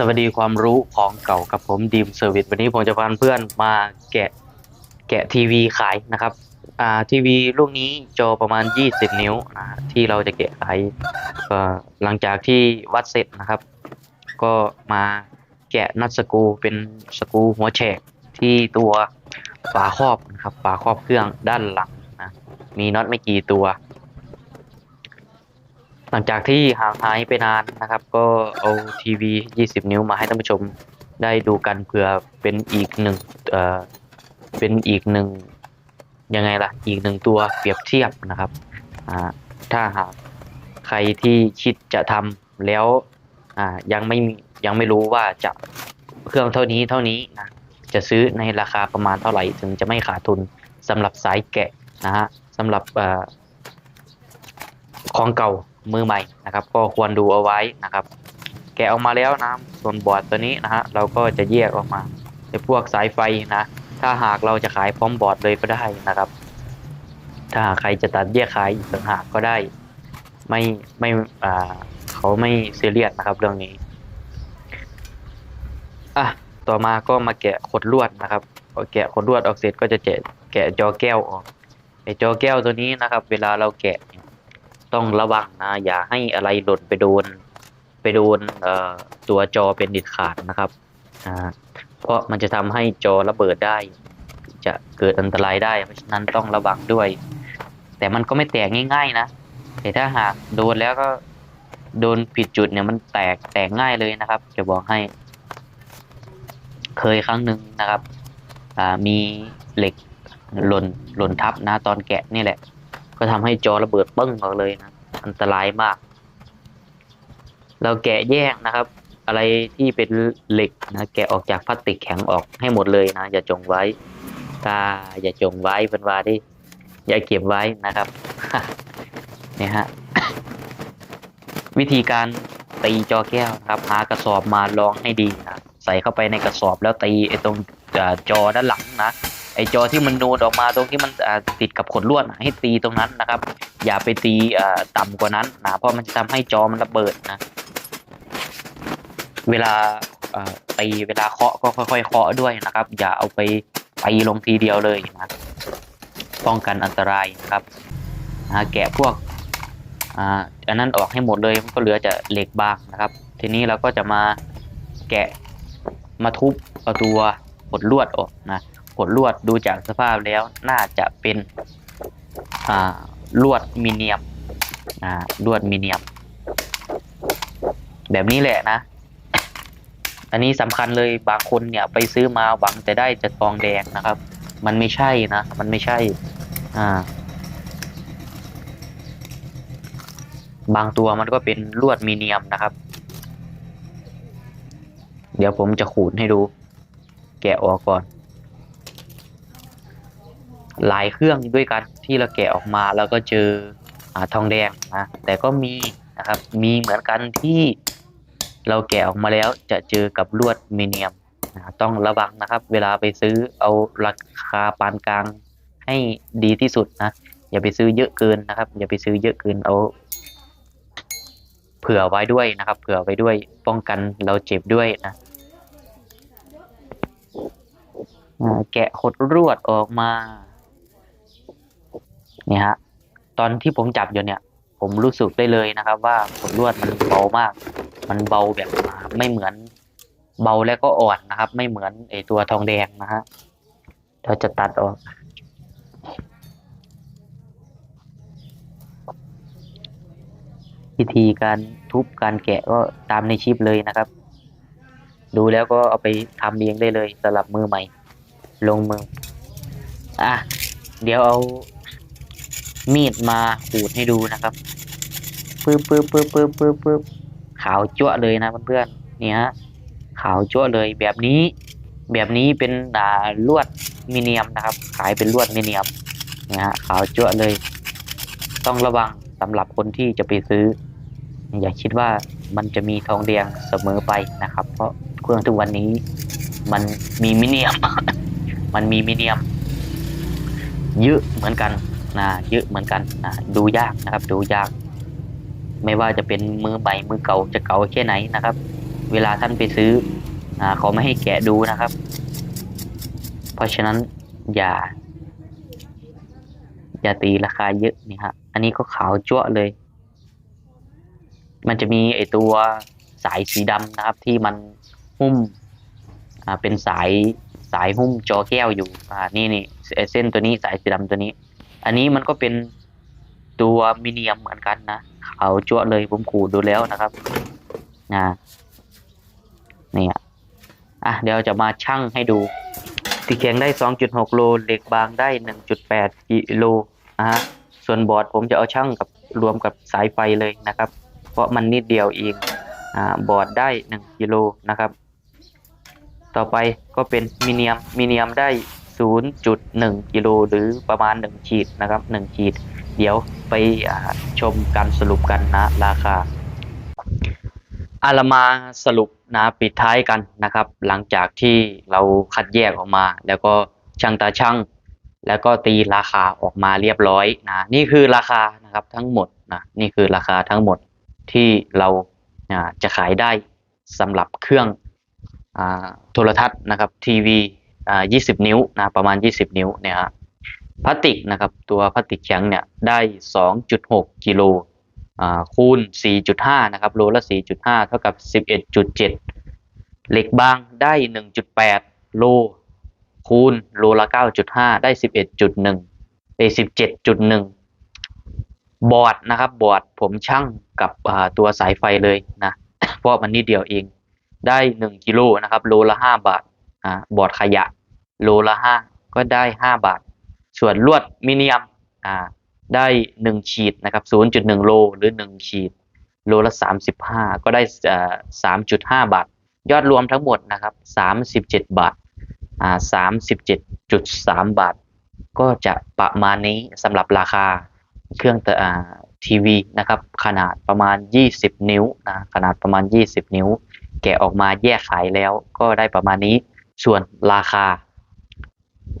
สวัสดีความรู้ของเก่ากับผมดีมเซอร์วิสวันนี้ผมจะพาเพื่อนมาแกะแกะทีวีขายนะครับ อ่าทีวีลูกนี้จอประมาณ 20 นิ้วนะที่เราจะแกะขายก็หลังจากที่วัดเสร็จนะครับ ก็มาแกะนัดสกูเป็นสกูหัวแฉกที่ตัวฝาครอบนะครับฝาครอบเครื่องด้านหลังนะมีน็อตไม่กี่ตัว หลังจากที่ห่างหายไปนานนะครับ ก็เอาทีวี 20 นิ้วมาให้ท่านผู้ชมได้ดูกันเผื่อเป็นอีกหนึ่งเอ่อเป็นอีกหนึ่งยังไงล่ะ อีกหนึ่งตัวเปรียบเทียบนะครับอ่าถ้าหากใครที่คิดจะทำแล้วอ่ายังไม่มียังไม่รู้ว่าจะเครื่องเท่านี้เท่านี้นะจะซื้อในราคาประมาณเท่าไหร่ถึงจะไม่ขาดทุนสำหรับสายแกะนะฮะสำหรับเอ่อของเก่า มือใหม่นะครับ ก็ควรดูเอาไว้นะครับ แกะออกมาแล้วนะส่วนบอร์ดตัวนี้นะฮะเราก็จะแยกออกมาในพวกสายไฟนะ ถ้าหากเราจะขายพร้อมบอร์ดเลยก็ได้นะครับ ถ้าหากใครจะตัดแยกขายอีกต่างหากก็ได้ ไม่ไม่อ่าเขาไม่เซีเรียสนะครับเรื่องนี้อะต่อมาก็มาแกะขดลวดนะครับพอแกะขดลวดออกเสร็จก็จะแกะแกะจอแก้วออกไอจอแก้วตัวนี้นะครับ เวลาเราแกะเนี่ย ต้องระวังนะ อย่าให้อะไรหล่นไปโดน ไปโดนตัวจอเป็นดิดขาดนะครับเพราะมันจะทำให้จอระเบิดได้ จะเกิดอันตรายได้ เพราะฉะนั้นต้องระวังด้วย แต่มันก็ไม่แตกง่าย ๆ นะแต่ถ้าหากโดนแล้วก็โดนผิดจุดเนี่ยมันแตกแตกง่ายเลยนะครับ จะบอกให้ เคยครั้งหนึ่งนะครับ มีเหล็กหล่นหล่นทับนะตอนแกะนี่แหละ ก็ทำให้จอระเบิดปึ้งออกเลยนะอันตรายมาก เราแกะแยกนะครับ อะไรที่เป็นเหล็กนะแกะออกจากพลาสติกแข็งออกให้หมดเลยนะ อย่าจงไว้ตาอย่าจงไว้เป็นวาดิอย่าเก็บไว้นะครับเนี่ยฮะวิธีการตีจอแก้วนะครับหากระสอบมาลองให้ดีนะใส่เข้าไปในกระสอบแล้วตีไอ้ตรงจอด้านหลังนะ ไอจอที่มันโนดออกมาตรงที่มันติดกับขดลวดให้ตีตรงนั้นนะครับ อย่าไปตีอ่าต่ำกว่านั้นนะเพราะมันจะทำให้จอมันระเบิดนะ เวลาตีเวลาเคาะก็ค่อยๆเคาะด้วยนะครับ อย่าเอาไปตีลงทีเดียวเลยนะป้องกันอันตรายนะครับนะแกะพวกอ,อันนั้นออกให้หมดเลยมันก็เหลือจะเหล็กบางนะครับ ทีนี้เราก็จะมาแกะมาทุบเอาตัวขดลวดออกนะ ขดลวดดูจากสภาพแล้วน่าจะเป็นลวดมีเนียมลวดมีเนียม แบบนี้แหละนะ อันนี้สำคัญเลยบางคนเนี่ยไปซื้อมาหวังจะได้จะทองแดงนะครับ มันไม่ใช่นะ มันไม่ใช่อ่าบางตัวมันก็เป็นลวดมีเนียมนะครับ เดี๋ยวผมจะขูดให้ดู แกะออกก่อน หลายเครื่องด้วยกันที่เราแกะออกมาแล้วก็เจออทองแดงนะแต่ก็มีนะครับมีเหมือนกันที่เราแกะออกมาแล้วจะเจอกับลวดมีเนียมนะต้องระวังนะครับ เวลาไปซื้อเอาราคาปานกลางให้ดีที่สุดนะอย่าไปซื้อเยอะเกินนะครับ อย่าไปซื้อเยอะเกินเอา เผื่อไว้ด้วยนะครับ เผื่อไว้ด้วยป้องกันเราเจ็บด้วยนะแกะขดรวดออกมา นี่ยฮะตอนที่ผมจับอยู่เนี่ย ผมรู้สึกได้เลยนะครับ ว่าขดลวดมันเบามาก มันเบาแบบไม่เหมือนเบาแล้วก็อ่อนนะครับ ไม่เหมือนไอตัวทองแดงนะฮะเราจะตัดออกวิธีการทุบการแกะก็ตามในคลิปเลยนะครับ ดูแล้วก็เอาไปทำเองได้เลยสำหรับมือใหม่ ลงมือ อะ เดี๋ยวเอา มีดมาขูดให้ดูนะครับปึ๊บปึ๊บปึ๊บปึ๊บปึ๊บปึ๊บขาวจั่วเลยนะเพื่อนๆเนี่ยฮะขาวจั่วเลยแบบนี้ แบบนี้เป็นอ่าลวดมิเนียมนะครับ ขายเป็นลวดมิเนียมเนี่ยฮะขาวจั่วเลย ต้องระวังสำหรับคนที่จะไปซื้อ อย่าคิดว่ามันจะมีทองแดงเสมอไปนะครับ เพราะเครื่องทุกวันนี้มันมีมิเนียม มันมีมิเนียมเยอะเหมือนกัน นะเยอะเหมือนกันนะดูยากนะครับ ดูยาก ไม่ว่าจะเป็นมือใหม่มือเก่าจะเก่าแค่ไหนนะครับ เวลาท่านไปซื้ออเขาไม่ให้แกะดูนะครับ เพราะฉะนั้นอย่า อย่าตีราคาเยอะนี่ฮะอันนี้ก็ขาวจั่วเลย มันจะมีไอตัวสายสีดำนะครับ ที่มันหุ้มเป็นสายสายหุ้มจอแก้วอยู่ อ่า นี่นี่เส้นตัวนี้สายสีดำตัวนี้ อันนี้มันก็เป็นตัวมิเนียมเหมือนกันนะเขาจั่วเลยผมขูดดูแล้วนะครับนะเนี่ยอะเดี๋ยวจะมาชั่งให้ดูตีแข็งได้ 2.6 โลเหล็กบางได้ 1.8 กิโลนะฮะส่วนบอร์ดผมจะเอาช่างกับรวมกับสายไฟเลยนะครับ เพราะมันนิดเดียวเองอ่าบอร์ดได้ 1 กิโลนะครับ ต่อไปก็เป็นมิเนียมมิเนียมได้ 0.1 กิโลหรือประมาณ 1 ขีดนะครับ 1 ขีด เดี๋ยวไปชมการสรุปกันนะราคาอารามาสรุปนะปิดท้ายกันนะครับ หลังจากที่เราคัดแยกออกมา แล้วก็ช่างตาช่างแล้วก็ตีราคาออกมาเรียบร้อยนะนี่คือราคานะครับทั้งหมดนะนี่คือราคาทั้งหมดที่เราจะขายได้สำหรับเครื่องโทรทัศน์นะครับทีวี อ่า20 นิ้วนะประมาณ 20 นิ้วเนี่ยฮะพลาสติกนะครับตัวพลาสติกแข็งเนี่ยได้ 2.6 กิโลอ่าคูณ 4.5 นะครับโลละ 4.5 เท่ากับ 11.7 เหล็กบางได้ 1.8 โลคูณโลละ 9.5 ได้ 11.1เอ17.1 บอร์ดนะครับบอร์ดผมช่างกับอ่าตัวสายไฟเลยนะเพราะมันนิดเดียวเองได้ 1 กิโลนะครับโลละ 5 บาทอ่าบอร์ดขยะ โลละ5ก็ได้ 5 บาท ส่วนลวดมิเนียมอ่าได้หนึ่งขีดนะครับศูนย์จุดหนึ่งโลหรือหนึ่งขีด โลละสามสิบห้าก็ได้สามจุดห้าบาท ยอดรวมทั้งหมดนะครับสามสิบเจ็ดบาทอ่าสามสิบเจ็ดจุดสามบาท ก็จะประมาณนี้สำหรับราคาเครื่องแต่อ่าทีวีนะครับขนาดประมาณยี่สิบนิ้วนะขนาดประมาณยี่สิบนิ้ว แกะออกมาแยกขายแล้วก็ได้ประมาณนี้ ส่วนราคา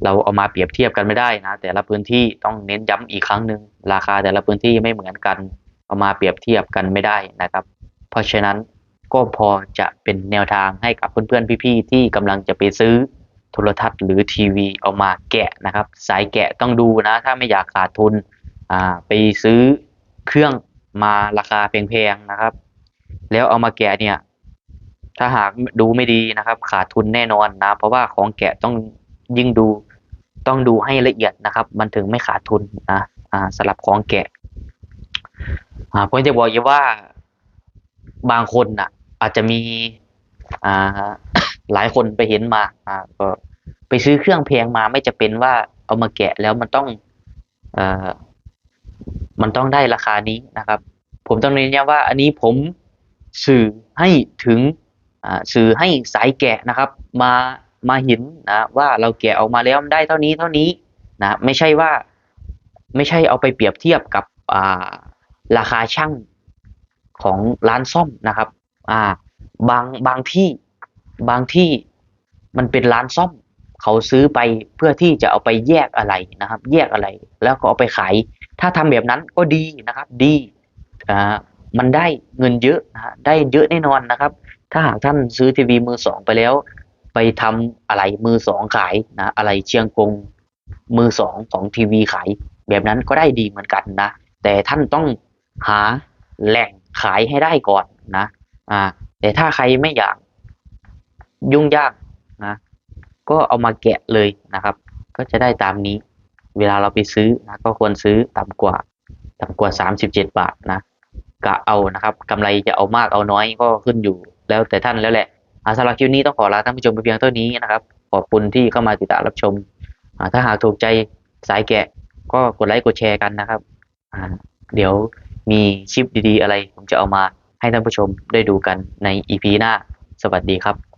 เราเอามาเปรียบเทียบกันไม่ได้นะ แต่ละพื้นที่ต้องเน้นย้ำอีกครั้งหนึ่งราคาแต่ละพื้นที่ไม่เหมือนกัน เอามาเปรียบเทียบกันไม่ได้นะครับ เพราะฉะนั้นก็พอจะเป็นแนวทางให้กับเพื่อนๆพี่ๆที่กำลังจะไปซื้อโทรทัศน์หรือทีวีเอามาแกะนะครับ สายแกะต้องดูนะ ถ้าไม่อยากขาดทุนอ่าไปซื้อเครื่องมาราคาแพงๆนะครับ แล้วเอามาแกะเนี่ยถ้าหากดูไม่ดีนะครับ ขาดทุนแน่นอนนะ เพราะว่าของแกะต้อง ยิ่งดูต้องดูให้ละเอียดนะครับ มันถึงไม่ขาดทุนนะอ่าสลับของแกะอ่าผมจะบอกอยู่ว่าบางคนน่ะ อาจจะมีอ่าหลายคนไปเห็นมาอ่าก็ไปซื้อเครื่องแพงมาไม่จะเป็นว่าเอามาแกะแล้วมันต้องเอ่อมันต้องได้ราคานี้นะครับ ผมต้องเน้นย้ำว่าอันนี้ผมสื่อให้ถึงสื่อให้สายแกะนะครับ มา มาเห็นนะว่าเราแกะออกมาแล้วมันได้เท่านี้เท่านี้นะไม่ใช่ว่าไม่ใช่เอาไปเปรียบเทียบกับอ่าราคาช่างของร้านซ่อมนะครับอ่าบางบางที่บางที่มันเป็นร้านซ่อม เขาซื้อไปเพื่อที่จะเอาไปแยกอะไรนะครับ แยกอะไรแล้วก็เอาไปขาย ถ้าทำแบบนั้นก็ดีนะครับ ดีอ่ามันได้เงินเยอะนะได้เยอะแน่นอนนะครับ ถ้าหากท่านซื้อทีวีมือสองไปแล้ว ไปทำอะไรมือสองขายนะอะไรเชียงกงมือสองของทีวีขาย แบบนั้นก็ได้ดีเหมือนกันนะ แต่ท่านต้องหาแหล่งขายให้ได้ก่อนนะอ่าแต่ถ้าใครไม่อยากยุ่งยากนะก็เอามาแกะเลยนะครับ ก็จะได้ตามนี้ เวลาเราไปซื้อนะก็ควรซื้อต่ำกว่าต่ำกว่าสามสิบเจ็ดบาทนะกะเอานะครับกำไรจะเอามากเอาน้อยก็ขึ้นอยู่แล้วแต่ท่านแล้วแหละ สำหรับคลิปนี้ต้องขอลาท่านผู้ชมไปเพียงเท่านี้นะครับ ขอบคุณที่เข้ามาติดตามรับชม ถ้าหากถูกใจสายแกะก็กดไลค์กดแชร์กันนะครับ เดี๋ยวมีชิปดีๆ อะไร ผมจะเอามาให้ท่านผู้ชมได้ดูกันใน EP หน้า สวัสดีครับ